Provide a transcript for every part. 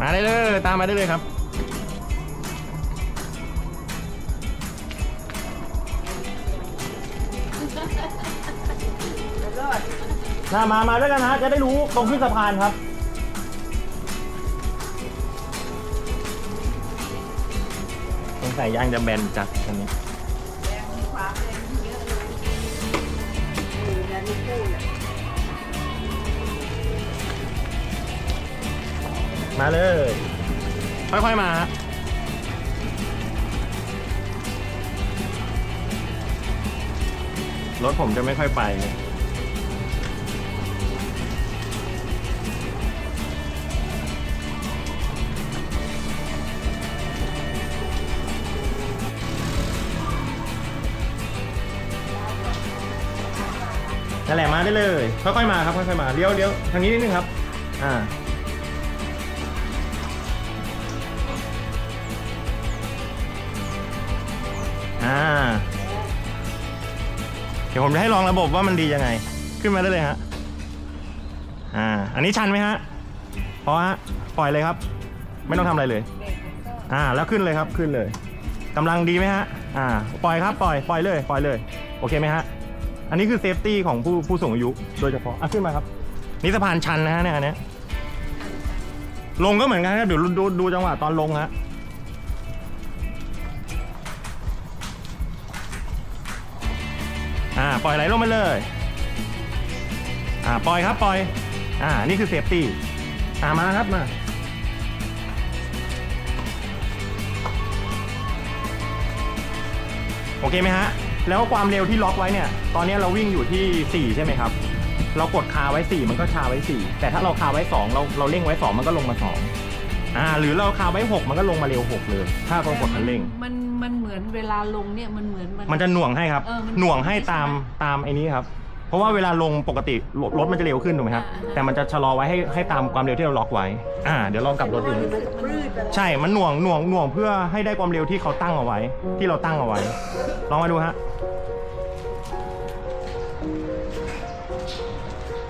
มาได้เลย ตามมาได้เลยครับ มามา มาด้วยกันนะจะได้รู้ตรงขึ้นสะพานครับ สงสัยยางจะแบนจัดคันนี้ มาเลย ค่อยๆมาฮะรถผมจะไม่ค่อยไปเลยนั่นแหละมาได้เลย ค่อยๆมาครับค่อยๆมาเลี้ยวเลี้ยวทางนี้นิดนึงครับ อ่า ดี๋ยวผมจะให้ลองระบบว่ามันดียังไง ขึ้นมาได้เลยฮะอ่าอันนี้ชันไหมฮะพอฮะปล่อยเลยครับ ไม่ต้องทำอะไรเลย อ่า แล้วขึ้นเลยครับขึ้นเลยกำลังดีไหมฮะอ่า ปล่อยครับปล่อยปล่อยเลยปล่อยเลยโอเคไหมฮะอันนี้คือเซฟตี้ของผู้ผู้สูงอายุโดยเฉพาะอะขึ้นมาครับนี่สะพานชันนะฮะเนี่ยอันเนี้ยลงก็เหมือนกันครับเดี๋ยวดูดูจังหวะตอนลงฮะ อ่าปล่อยไหลลงไปเลยอ่าปล่อยครับปล่อยอ่านี่คือเซฟตี้อ่ามาครับมาโอเคไหมฮะ แล้วความเร็วที่ล็อกไว้เนี่ย ตอนนี้เราวิ่งอยู่ที่ 4 ใช่ไหมครับ เรากดคาไว้ 4 มันก็ชาไว้ 4 แต่ถ้าเราคาไว้ 2 เราเราเร่งไว้ 2 มันก็ลงมา 2 อ่า หรือเราคาไว้ 6 มันก็ลงมาเร็ว 6 เลย ถ้าเรากดคันเร่ง มัน มันเหมือนเวลาลงเนี่ยมันเหมือนมัน มันจะหน่วงให้ครับ เออมันหน่วงให้ใช่ไหมตามตามไอ้นี้ครับ เพราะว่าเวลาลงปกติรถรถมันจะเร็วขึ้นถูกไหมครับ อ่า แต่มันจะชะลอไว้ให้ให้ตามความเร็วที่เราล็อกไว้ อ่า เดี๋ยวลองกลับรถดู มันปลื้ดไปใช่ มันหน่วงหน่วงหน่วงเพื่อให้ได้ความเร็วที่เขาตั้งเอาไว้ ที่เราตั้งเอาไว้ ลองมาดูฮะ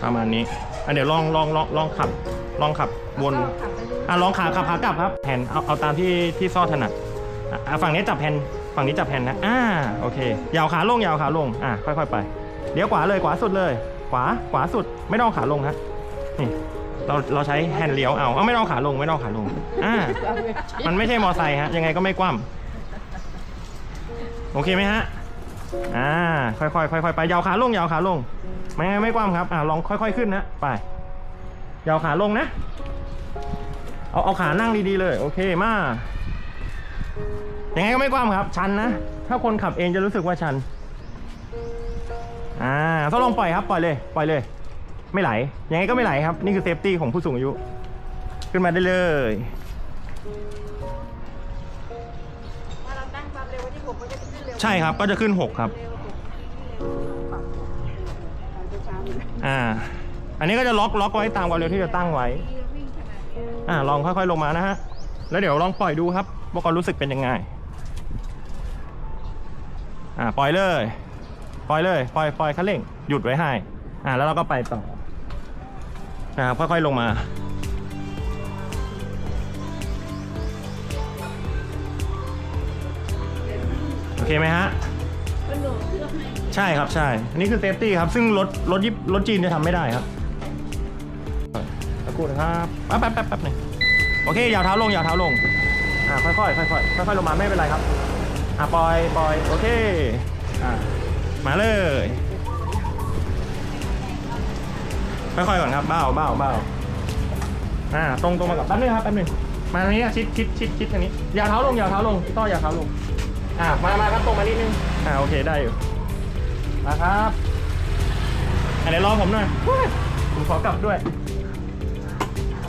ประมาณนี้อะเดี๋ยวลองลองลองลองขับ ลองขับวนขับไปดูอะลองขาขับขากลับครับแผ่นเอาเอาตามที่ที่ซ่อถนัด อะฝั่งนี้จับแผ่นฝั่งนี้จับแผ่นนะอ่าโอเคยาวขาลงยาวขาลงอะค่อยๆไปเดี๋ยวขวาเลยขวาสุดเลย ขวาขวาสุดไม่ต้องขาลงฮะนี่เราเราใช้แฮนด์เลี้ยวเอาเอาไม่ต้องขาลงไม่ต้องขาลงอ่ามันไม่ใช่มอไซค์ฮะยังไงก็ไม่คว่ำโอเคไหมฮะอ่าค่อยๆค่อยๆไปยาวขาลงยาวขาลง ไม่ไม่คว่ำครับอ่าลองค่อย ๆขึ้นนะไปยาวขาลงนะ เอาเอาขานั่งดีๆเลย โอเคมา ยังไงก็ไม่กว้างครับ ชันนะ ถ้าคนขับเองจะรู้สึกว่าชัน อ่าต้องลองปล่อยครับปล่อยเลย ปล่อยเลย ไม่ไหล ยังไงก็ไม่ไหลครับ นี่คือเซฟตี้ของผู้สูงอายุ ขึ้นมาได้เลยถ้าเราตั้งความเร็วไว้ที่ผมมันก็จะขึ้นเร็วใช่ครับ ก็จะขึ้น6ครับเร็วกว่าปรับตอนเช้าๆนี่นะอ่า อันนี้ก็จะล็อกล็อกไว้ตามความเร็วที่จะตั้งไว้วิ่งขนาดเนี้ยอ่า ลองค่อยๆลงมานะฮะ แล้วเดี๋ยวลองปล่อยดูครับ ว่าความรู้สึกเป็นยังไง อ่าปล่อยเลย ปล่อยเลยปล่อยปล่อยคันเร่งหยุดไว้ให้ อ่าแล้วเราก็ไปต่อนะครับค่อยๆลงมาโอเคไหมฮะใช่ครับใช่อันนี้คือเซฟตี้ครับ ซึ่งรถรถยิปรถจีนจะทำไม่ได้ครับตะกูนะครับแป๊บแป๊บแป๊บหนึ่งโอเคยาวเท้าลงยาวเท้าลง อ่าค่อยๆค่อยๆค่อยๆลงมาไม่เป็นไรครับ อ่าปล่อยปล่อยโอเคอ่ามาเลย ค่อยๆก่อนครับเบ้าเบ้าเบ้าอ่าตรงตรงมากับแป๊บนึงครับแป๊บนึงมาทางนี้ชิดชิดชิดชิดทางนี้อย่าเท้าลงอย่าเท้าลงพี่ต้ออย่าเท้าลงอ่ามามาครับตรงมานิดนึงอ่าโอเคได้อยู่มาครับอันไหนรอผมหน่อยผมขอกลับด้วย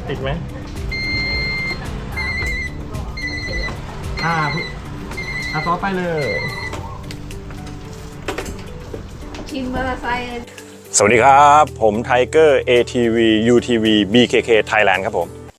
ติดไหม อ่าอะซอฟไปเลย ชินมอเตอร์ไซค์สวัสดีครับ ผมไทเกอร์ ATV UTV BKK Thailand ครับผม